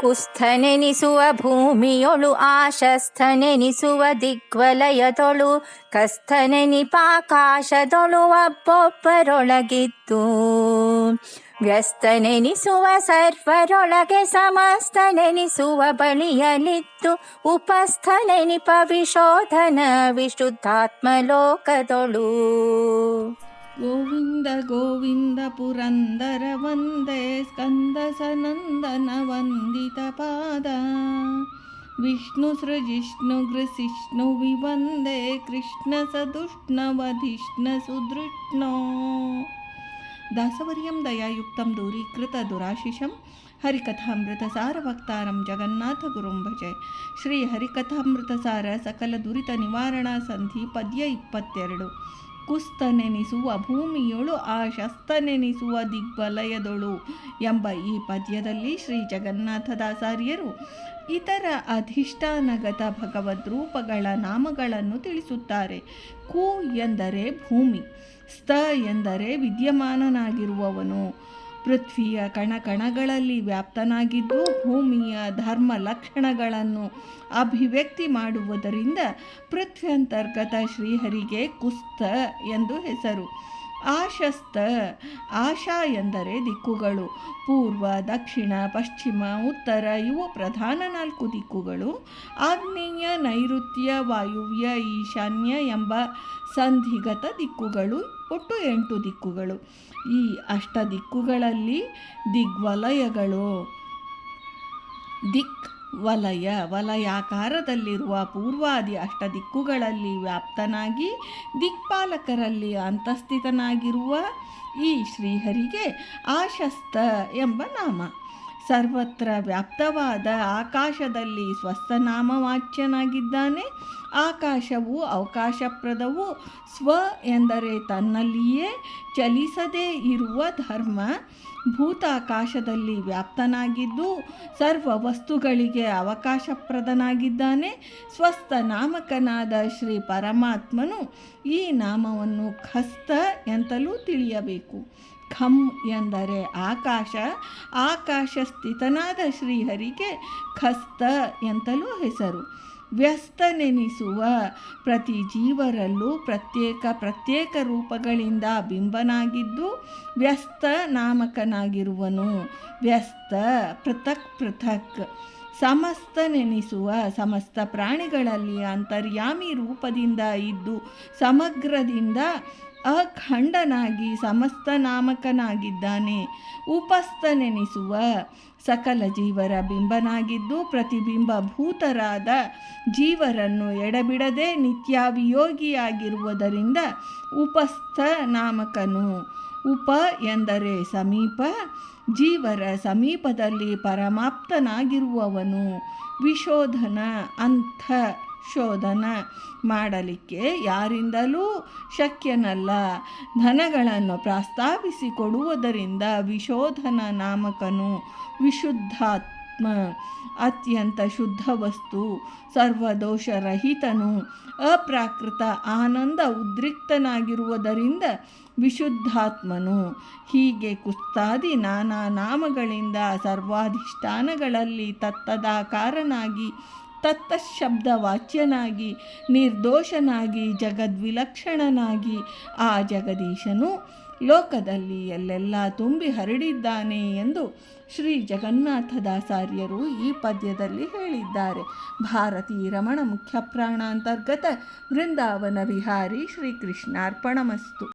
ಕುಸ್ಥನೆನಿಸುವ ಭೂಮಿಯೊಳು ಆಶಸ್ಥನೆನಿಸುವ ದಿಗ್ವಲಯದೊಳು ಕಸ್ಥನೆನಿಪಾಕಾಶದೊಳು ಒಬ್ಬೊಬ್ಬರೊಳಗಿದ್ದು. ವ್ಯಸ್ತನೆನಿಸುವ ಸರ್ವರೊಳಗೆ ಸಮಸ್ತನೆನಿಸುವ ಬಳಿಯಲಿದ್ದು. ಉಪಸ್ಥನೆನಿಪ ವಿಶೋಧನ ವಿಶುದ್ಧಾತ್ಮಲೋಕದೊಳು. गोविन्द गोविन्द पुरन्दर वन्दे स्कन्दसनन्दनवन्दितपाद विष्णुसृजिष्णुगृसिष्णु विवन्दे कृष्णसदुष्णवधिष्णसुदृष्णो दासवर्यं दयायुक्तं दूरीकृतदुराशिषं हरिकथामृतसारवक्तारं जगन्नाथगुरुं भजे श्रीहरिकथामृतसार सकलदुरितनिवारणा सन्धि पद्य इप्पत्तेरडु ಕುಸ್ತನೆನಿಸುವ ಭೂಮಿಯೊಳು ಆ ಶಸ್ತನೆನಿಸುವ ದಿಗ್ಬಲಯದೊಳು ಎಂಬ ಈ ಪದ್ಯದಲ್ಲಿ ಶ್ರೀ ಜಗನ್ನಾಥದಾಸಾರ್ಯರು ಇತರ ಅಧಿಷ್ಠಾನಗತ ಭಗವದ್ರೂಪಗಳ ನಾಮಗಳನ್ನು ತಿಳಿಸುತ್ತಾರೆ. ಕು ಎಂದರೆ ಭೂಮಿ ಸ್ತ ಎಂದರೆ ವಿದ್ಯಮಾನನಾಗಿರುವವನು ಪೃಥ್ವಿಯ ಕಣಕಣಗಳಲ್ಲಿ ವ್ಯಾಪ್ತನಾಗಿದ್ದು ಭೂಮಿಯ ಧರ್ಮ ಲಕ್ಷಣಗಳನ್ನು ಅಭಿವ್ಯಕ್ತಿ ಮಾಡುವುದರಿಂದ ಪೃಥ್ವ್ಯಂತರ್ಗತ ಶ್ರೀಹರಿಗೆ ಕುಸ್ತ ಎಂದು ಹೆಸರು. ಆಶಸ್ತ. ಆಶಾ ಎಂದರೆ ದಿಕ್ಕುಗಳು. ಪೂರ್ವ, ದಕ್ಷಿಣ, ಪಶ್ಚಿಮ, ಉತ್ತರ ಇವು ಪ್ರಧಾನ ನಾಲ್ಕು ದಿಕ್ಕುಗಳು. ಆಗ್ನೇಯ, ನೈಋತ್ಯ, ವಾಯುವ್ಯ, ಈಶಾನ್ಯ ಎಂಬ ಸಂಧಿಗತ ದಿಕ್ಕುಗಳು, ಒಟ್ಟು ಎಂಟು ದಿಕ್ಕುಗಳು. ಈ ಅಷ್ಟ ದಿಕ್ಕುಗಳಲ್ಲಿ ದಿಗ್ವಲಯಗಳು. ದಿಕ್ ವಲಯ, ವಲಯಾಕಾರದಲ್ಲಿರುವ ಪೂರ್ವಾದಿ ಅಷ್ಟ ದಿಕ್ಕುಗಳಲ್ಲಿ ವ್ಯಾಪ್ತನಾಗಿ ದಿಕ್ಪಾಲಕರಲ್ಲಿ ಅಂತಸ್ಥಿತನಾಗಿರುವ ಈ ಶ್ರೀಹರಿಗೆ ಆಶಸ್ತ ಎಂಬ ನಾಮ. ಸರ್ವತ್ರ ವ್ಯಾಪ್ತವಾದ ಆಕಾಶದಲ್ಲಿ ಸ್ವಸ್ಥನಾಮವಾಚ್ಯನಾಗಿದ್ದಾನೆ. ಆಕಾಶವು ಅವಕಾಶಪ್ರದವು. ಸ್ವ ಎಂದರೆ ತನ್ನಲ್ಲಿಯೇ ಚಲಿಸದೇ ಇರುವ ಧರ್ಮ. ಭೂತಾಕಾಶದಲ್ಲಿ ವ್ಯಾಪ್ತನಾಗಿದ್ದು ಸರ್ವ ವಸ್ತುಗಳಿಗೆ ಅವಕಾಶಪ್ರದನಾಗಿದ್ದಾನೆ. ಸ್ವಸ್ಥ ನಾಮಕನಾದ ಶ್ರೀ ಪರಮಾತ್ಮನು ಈ ನಾಮವನ್ನು ಖಸ್ತ ಎಂತಲೂ ತಿಳಿಯಬೇಕು. ಖಂ ಎಂದರೆ ಆಕಾಶ. ಆಕಾಶ ಸ್ಥಿತನಾದ ಶ್ರೀಹರಿಗೆ ಖಸ್ತ ಎಂತಲೂ ಹೆಸರು. ವ್ಯಸ್ತನೆನಿಸುವ ಪ್ರತಿ ಜೀವರಲ್ಲೂ ಪ್ರತ್ಯೇಕ ಪ್ರತ್ಯೇಕ ರೂಪಗಳಿಂದ ಬಿಂಬನಾಗಿದ್ದು ವ್ಯಸ್ತ ನಾಮಕನಾಗಿರುವನು. ವ್ಯಸ್ತ, ಪೃಥಕ್ ಪೃಥಕ್. ಸಮಸ್ತ ನೆನೆಸುವ ಸಮಸ್ತ ಪ್ರಾಣಿಗಳಲ್ಲಿ ಅಂತರ್ಯಾಮಿ ರೂಪದಿಂದ ಇದ್ದು ಸಮಗ್ರದಿಂದ ಅಖಂಡನಾಗಿ ಸಮಸ್ತ ನಾಮಕನಾಗಿದ್ದಾನೆ ಉಪಸ್ಥನೆನಿಸುವ ಸಕಲ ಜೀವರ ಬಿಂಬನಾಗಿದ್ದು ಪ್ರತಿಬಿಂಬಭೂತರಾದ ಜೀವರನ್ನು ಎಡಬಿಡದೆ ನಿತ್ಯಾವಿಯೋಗಿಯಾಗಿರುವುದರಿಂದ ಉಪಸ್ಥ ನಾಮಕನು ಉಪ ಎಂದರೆ ಸಮೀಪ, ಜೀವರ ಸಮೀಪದಲ್ಲಿ ಪರಮಾಪ್ತನಾಗಿರುವವನು. ವಿಶೋಧನ, ಅಂಥ. ಶೋಧನ ಮಾಡಲಿಕ್ಕೆ ಯಾರಿಂದಲೂ ಶಕ್ಯನಲ್ಲ. ಧನಗಳನ್ನು ಪ್ರಸ್ತಾಪಿಸಿ ಕೊಡುವುದರಿಂದ ವಿಶೋಧನ ನಾಮಕನು ವಿಶುದ್ಧಾತ್ಮ, ಅತ್ಯಂತ ಶುದ್ಧ ವಸ್ತು, ಸರ್ವದೋಷರಹಿತನು, ಅಪ್ರಾಕೃತ ಆನಂದ ಉದ್ರಿಕ್ತನಾಗಿರುವುದರಿಂದ ವಿಶುದ್ಧಾತ್ಮನು. ಹೀಗೆ ಕುಸ್ತಾದಿ ನಾನಾ ನಾಮಗಳಿಂದ ಸರ್ವಾಧಿಷ್ಠಾನಗಳಲ್ಲಿ ತತ್ತದಾಕಾರನಾಗಿ ತತ್ತಶಬ್ದ ವಾಚ್ಯನಾಗಿ ನಿರ್ದೋಷನಾಗಿ, ಜಗದ್ವಿಲಕ್ಷಣನಾಗಿ ಆ ಜಗದೀಶನು ಲೋಕದಲ್ಲಿ ಎಲ್ಲೆಲ್ಲ ತುಂಬಿ ಹರಡಿದ್ದಾನೆ ಎಂದು ಶ್ರೀ ಜಗನ್ನಾಥದಾಸಾರ್ಯರು ಈ ಪದ್ಯದಲ್ಲಿ ಹೇಳಿದ್ದಾರೆ. ಭಾರತೀ ರಮಣ ಮುಖ್ಯ ಪ್ರಾಣಾಂತರ್ಗತ ವೃಂದಾವನ ವಿಹಾರಿ ಶ್ರೀಕೃಷ್ಣಾರ್ಪಣಮಸ್ತು.